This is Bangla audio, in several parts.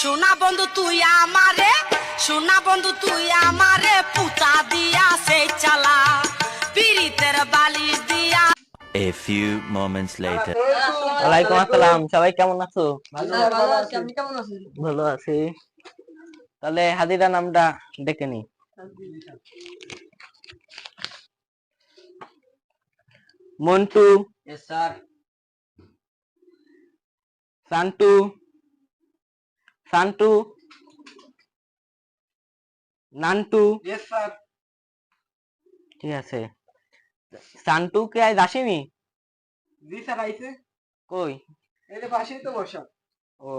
সোনা বন্ধু তুই আমারে সোনা বন্ধু তুই আমারে পুতা দিয়া সেই চালা পিরিতের বালিশ দিয়া। A few moments later. ওয়ালাইকুম আসসালাম সবাই কেমন আছো? ভালো আছি। আপনি কেমন আছেন ভালো আছি। তাহলে হাদিরা নামটা ডেকে নি। Montu. Yes sir Santu. Santu Nantu yes sir ঠিক আছে। সান্টু কে আজ আসেনি? জি স্যার আইছে। কই? এই যে পাশেই তো বসা। ও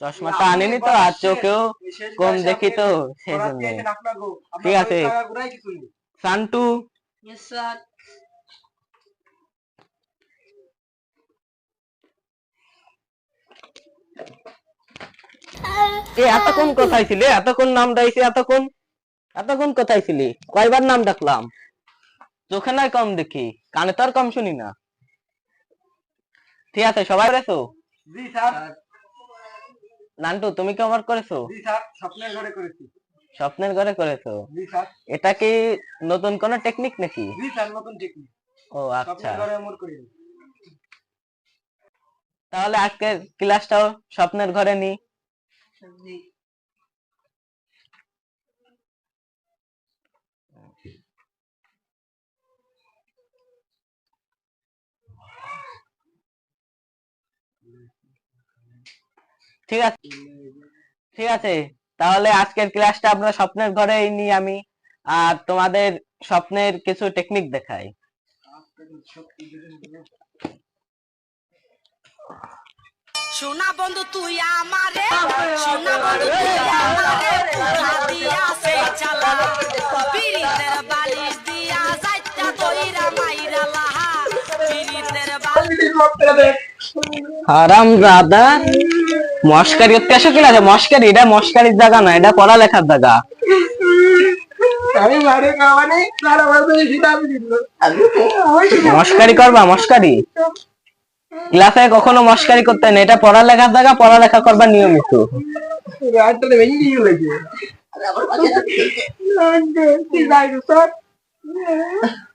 চশমাটা আনেনি তো আর চোখেও কম দেখি তো সেই জন্য। ঠিক আছে। সান্টু স্যার এ এতক্ষণ কোথায় ছিলে এতক্ষণ নাম ডাইছি এতক্ষণ এতক্ষণ কোথায় ছিলি। কয়বার নাম ডাকলাম? চোখে নয় কম দেখি কানে তো আর কম শুনি না। ঠিক আছে সবাই করেছ? জি স্যার। নান্টু তুমি কি আমার করেছ? জি স্যার স্বপ্নের ঘরে করেছি। স্বপ্নের ঘরে করেছ? জি স্যার। এটা কি নতুন কোন টেকনিক নাকি? জি স্যার নতুন টেকনিক ও আচ্ছা। স্বপ্নের ঘরে মোর করিনি তাহলে আজকের ক্লাসটাও স্বপ্নের ঘরে নি। ঠিক আছে। ঠিক আছে। তাহলে আজকের ক্লাসটা আপনার স্বপ্নের ঘরেই নি আমি, আর তোমাদের স্বপ্নের কিছু টেকনিক দেখাই। সোনা বন্ধু তুই আমারে, সোনা বন্ধু তুই আমারে পুতা দিয়া সেই চালা। পিরিতের দিয়া যাইতা দইরা মাইরা লাহা। পিরিতের হারাম দাদা মস্কারি কিনা যে মস্কারি, এটা মস্কারির জায়গা না, এটা পড়ালেখার জায়গা। মস্কারি করবা, মস্কারি। ক্লাসে কখনো মস্কারি করতে নেই এটা পড়ালেখার জায়গা পড়ালেখা করবার নিয়মিত আরে